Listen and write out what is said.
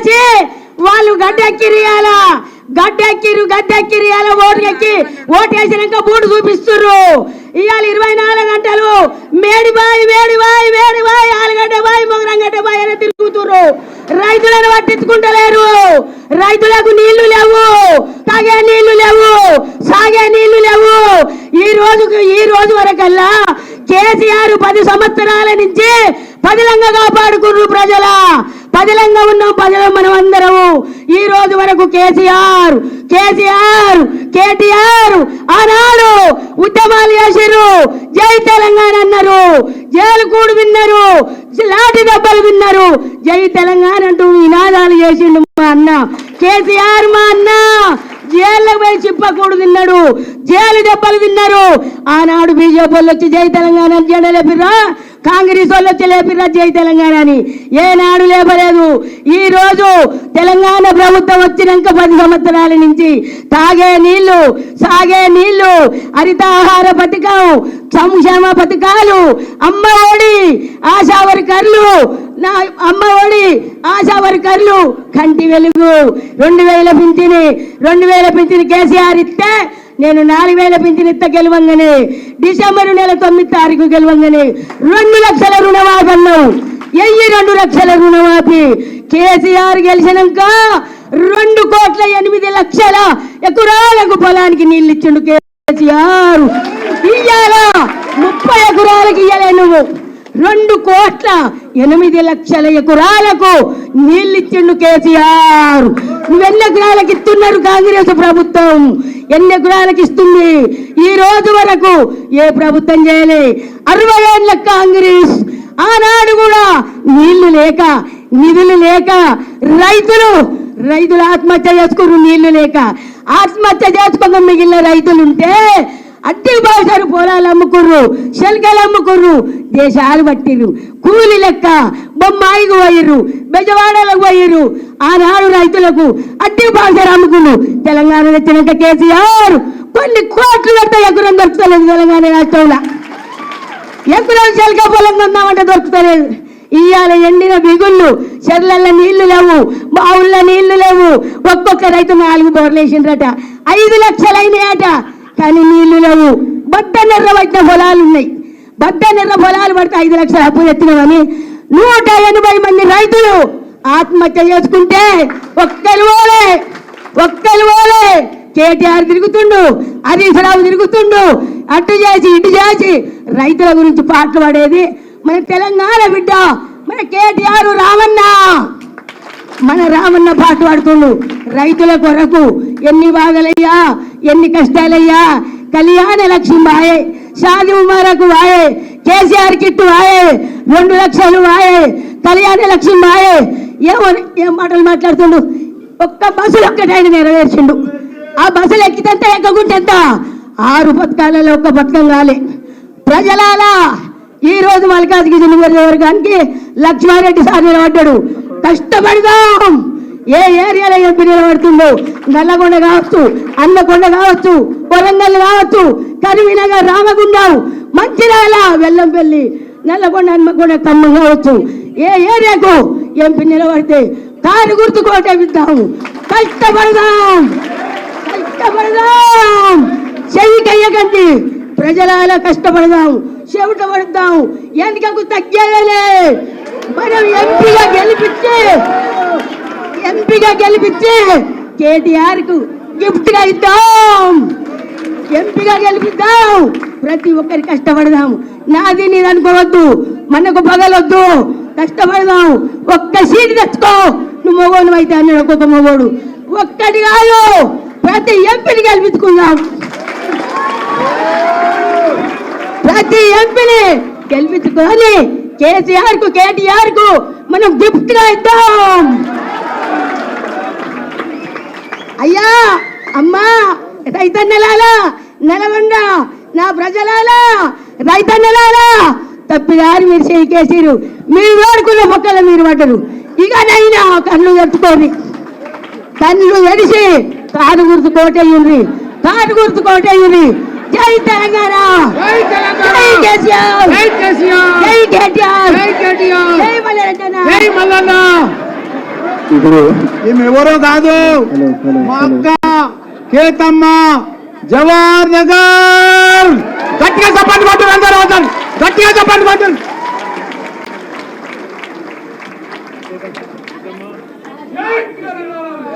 ఓటేసి వాళ్ళు గడ్డెక్కిరియాల గడ్డెక్కిరు గడ్డెక్కిరియాల ఓటుకెక్కి ఓటేసినాక బూటు చూపిస్తుర్రు. ఇవాళ ఇరవై నాలుగు గంటలు మేడిబాయి వేడిబాయి వేడిబాయి ఆలుగడ్డ బాయి మొగరంగడ్డ బాయి అని తిరుగుతుర్రు. రైతులను పట్టించుకుంటలేరు. రైతులకు నీళ్ళు లేవు. తాగే నీళ్ళు లేవు. సాగే నీళ్ళు లేవు. ఈ రోజుకు ఈ రోజు వరకల్లా కేసీఆర్ పది సంవత్సరాల నుంచి పదిలంగా కాపాడుకుర్రు ప్రజల. పదిలంగా ఉన్నాం ప్రజలు మనం అందరము. ఈ రోజు వరకు కేసీఆర్ కేసీఆర్ కేటీఆర్ ఆనాడు ఉద్యమాలు చేసిర్రు. జై తెలంగాణ అన్నారు. జైలు కూడు విన్నారు. లాటి దెబ్బలు విన్నారు. జై తెలంగాణ అంటూ నినాదాలు చేసిండు మా అన్న. కేసీఆర్ మా అన్న. జైల్లో పోయి చిప్పకూడు తిన్నాడు. జైలు దెబ్బలు తిన్నారు. ఆనాడు బీజేపీ వాళ్ళు వచ్చి జై తెలంగాణ అని జెండా లేపిర్రా? కాంగ్రెస్ వాళ్ళు వచ్చి లేపిర్రా జై తెలంగాణ అని? ఏనాడు లేపలేదు. ఈ రోజు తెలంగాణ ప్రభుత్వం వచ్చినాక పది సంవత్సరాల నుంచి తాగే నీళ్ళు సాగే నీళ్ళు హరితాహార పథకం సంక్షేమ పథకాలు అమ్మ ఒడి ఆశా వర్కర్లు నా అమ్మ ఒడి ఆశా వర్కర్లు కంటి వెలుగు. రెండు వేల పింఛని రెండు వేల పింఛని కేసీఆర్ ఇస్తే నేను నాలుగు వేల పింఛన్ ఇత్త గెలవంగానే. డిసెంబర్ నెల తొమ్మిది తారీఖు గెలవంగానే. రెండు లక్షల రుణమాఫీ అన్నావు. ఎయ్యి రెండు లక్షల రుణమాఫీ. కేసీఆర్ గెలిచినాక రెండు కోట్ల ఎనిమిది లక్షల ఎకరాలకు పొలానికి నీళ్ళు ఇచ్చిండు కేసీఆర్. ఇయ్యాలా? ముప్పై ఎకరాలకు ఇయ్యలే నువ్వు. రెండు కోట్ల ఎనిమిది లక్షల ఎకరాలకు నీళ్ళిచ్చిండు కేసీఆర్. నువ్వు ఎన్ని ఎకరాలకు ఇస్తున్నారు కాంగ్రెస్ ప్రభుత్వం? ఎన్ని ఎకరాలకు ఇస్తుంది? ఈ రోజు వరకు ఏ ప్రభుత్వం చేయలే. అరవై ఏళ్ళ కాంగ్రెస్. ఆనాడు కూడా నీళ్ళు లేక నిధులు లేక రైతులు రైతులు ఆత్మహత్య చేసుకున్నారు నీళ్ళు లేక. ఆత్మహత్య చేసుకోక మిగిలిన రైతులుంటే అట్టి బాసారు పొలాలు అమ్ముకుర్రు శల్కలు అమ్ముకుర్రు దేశాలు పట్టిర్రు. కూలి లెక్క బొమ్మాయికి పోయిర్రు బెజవాడలకు పోయిర్రు. ఆనాడు రైతులకు అట్టి బాసారు అమ్ముకున్నారు తెలంగాణ వచ్చినాక కేసీఆర్ కొన్ని కోట్లు పెడితే ఎకరం దొరుకుతలేదు తెలంగాణ రాష్ట్రంలో. ఎకరం శల్క పొలం కొందామంటే దొరుకుతలేదు. ఇవాళ ఎండిన బిగుళ్ళు చెర్లల్లో నీళ్ళు లేవు బావుల్లో నీళ్ళు లేవు. ఒక్కొక్క రైతు నాలుగు బోర్లు వేసిండ్రట. ఐదు లక్షలైనాయట. కానీ నీళ్ళు లేవు. బట్ట నెర్ర పట్టిన పొలాలు ఉన్నాయి. బట్ట నెర్ర పొలాలు పడితే ఐదు లక్షల అప్పు ఎత్తినామని నూట ఎనభై మంది రైతులు ఆత్మహత్య చేసుకుంటే ఒక్కరు పోలే. ఒక్కరు పోలే. కేటీఆర్ తిరుగుతుండు హరీష్ రావు తిరుగుతుండు. అటు చేసి ఇటు చేసి రైతుల గురించి పాటలు పడేది మన తెలంగాణ బిడ్డ మన కేటీఆర్ రామన్న. మన రామన్న పాట పాడుతుండు. రైతుల కొరకు ఎన్ని బాధలయ్యా. ఎన్ని కష్టాలయ్యా? కళ్యాణ లక్ష్మి వాయే షాది ఉమారకు వాయే కేసీఆర్ కిట్టు వాయే రెండు లక్షలు వాయే కళ్యాణ లక్ష్మి వాయే ఏమో ఏం మాటలు మాట్లాడుతుండు? ఒక్క బస్సులు ఒక్కటైన నెరవేర్చిండు. ఆ బస్సులు ఎక్కితే ఎక్కకుంటెంత ఆరు పథకాలలో ఒక్క పథకం రాలే. ప్రజలాలా ఈ రోజు మల్కాజ్గిరి నియోజకవర్గానికి లక్ష్మారెడ్డి సార్ నిలబడ్డాడు. కష్టపడదాం! ఏ ఏరియాలో ఎంపీ నిలబడుతుందో నల్లగొండ కావచ్చు అన్నకొండ కావచ్చు వరంగల్ కావచ్చు కరీంనగర్ రామగుండం మంచిర్యాల వెల్లంపల్లి నల్లగొండ హన్మకొండ ఖమ్మం కావచ్చు. ఏ ఏరియాకు ఎంపీ నిలబడితే కారు గుర్తు కోటేపిద్దాం కష్టపడదాం కష్టపడదాం. చెయ్యి కయ్యకండి అలా కష్టపడదాం చెవిట పడదాం ఎందుకు తగ్గేదలే. మనం ఎంపీగా గెలిపించి ఎంపీగా గెలిపించి కేటీఆర్కు గిఫ్ట్గా ఇద్దాం. ఎంపీగా గెలిపిద్దాం. ప్రతి ఒక్కరి కష్టపడదాం. నాది నీది అనుకోవద్దు. మనకు పగలొద్దు. కష్టపడదాం. ఒక్క సీట్ తెచ్చుకో. నువ్వు మగోడు అయితే అన్నాడు ఒక్కొక్క మగోడు. ఒక్కటి కాదు. ప్రతి ఎంపీని గెలిపించుకుందాం. ప్రతి ఎంపీని గెలిపించుకొని కేసీఆర్కు కేటీఆర్కు మనం గిఫ్ట్గా ఇద్దాం. అయ్యా అమ్మా రైతన్నలాలా నెలవండ నా ప్రజలాలా? రైతన్నలాలా తప్పిదారి మీరు చేకేసిరు. మీరు వాడుకున్న మొక్కలు మీరు పడ్డరు ఇక నైనా కళ్ళు ఎత్తుకొని కళ్ళు ఎడిసి కారు గుర్తు కోటయ్యింది కారు గుర్తు కోటయ్యింది జై తెలంగాణ! జై తెలంగాణ! ఇప్పుడు ఈమె ఎవరో కాదు. మా అక్క కేతమ్మ జవహర్ నగర్. గట్టిగా చప్పట్లు కొట్టండి అందరూ వద్దాను గట్టిగా చప్పట్లు కొట్టండి Yeah!